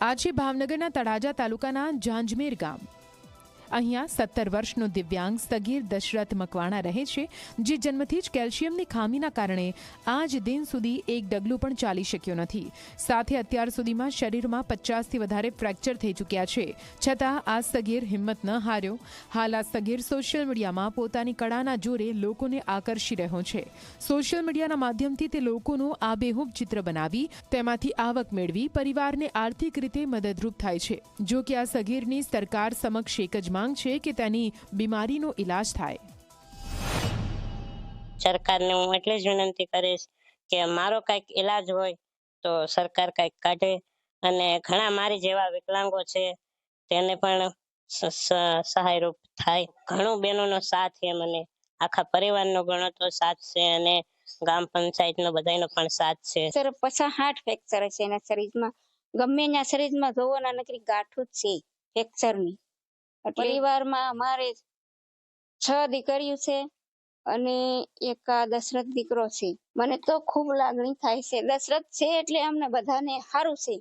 આ છે ભાવનગરના તળાજા તાલુકાના જાંજમેર ગામ. અહીંયા સત્તર વર્ષનો દિવ્યાંગ સગીર દશરથ મકવાણા રહે છે, જે જન્મથી જ કેલ્શિયમની ખામીના કારણે આજ દિન સુધી એક ડગલું પણ ચાલી શક્યો નથી. સાથે અત્યાર સુધીમાં શરીરમાં પચાસથી વધારે ફ્રેક્ચર થઈ ચૂક્યા છે. છતાં આ સગીર હિંમત ન હાર્યો. હાલ આ સગીર સોશિયલ મીડિયામાં પોતાની કળાના જોરે લોકોને આકર્ષી રહ્યો છે. સોશિયલ મીડિયાના માધ્યમથી તે લોકોનું આબેહૂબ ચિત્ર બનાવી, તેમાંથી આવક મેળવી, પરિવારને આર્થિક રીતે મદદરૂપ થાય છે. જો કે આ સગીરની સરકાર સમક્ષ એક જ માંગ છે કે તેની બીમારીનો ઈલાજ થાય. સરકારને હું એટલે જ વિનંતી કરીશ કે મારો કાંઈક ઈલાજ હોય તો સરકાર કાંઈક કાઢે અને ઘણા મારી જેવા વિકલાંગો છે તેને પણ સહાયરૂપ થાય. ઘણું બહેનોનો સાથ છે મને. આખા પરિવારનો ઘણો તો સાથ છે અને ગામ પંચાયતનો બધાયનો પણ સાથ છે. સર પછા હાર્ટ ફ્રેક્ચર છે એના શરીરમાં. ગમે એના શરીરમાં જોવો ના નકરી ગાંઠું જ છે ફ્રેક્ચરની. પરિવારમાં અમારે છ દીકરીઓ છે અને એક આ દશરથ દીકરો છે. મને તો ખૂબ લાગણી થાય છે. દશરથ છે એટલે અમને બધાને સારું છે.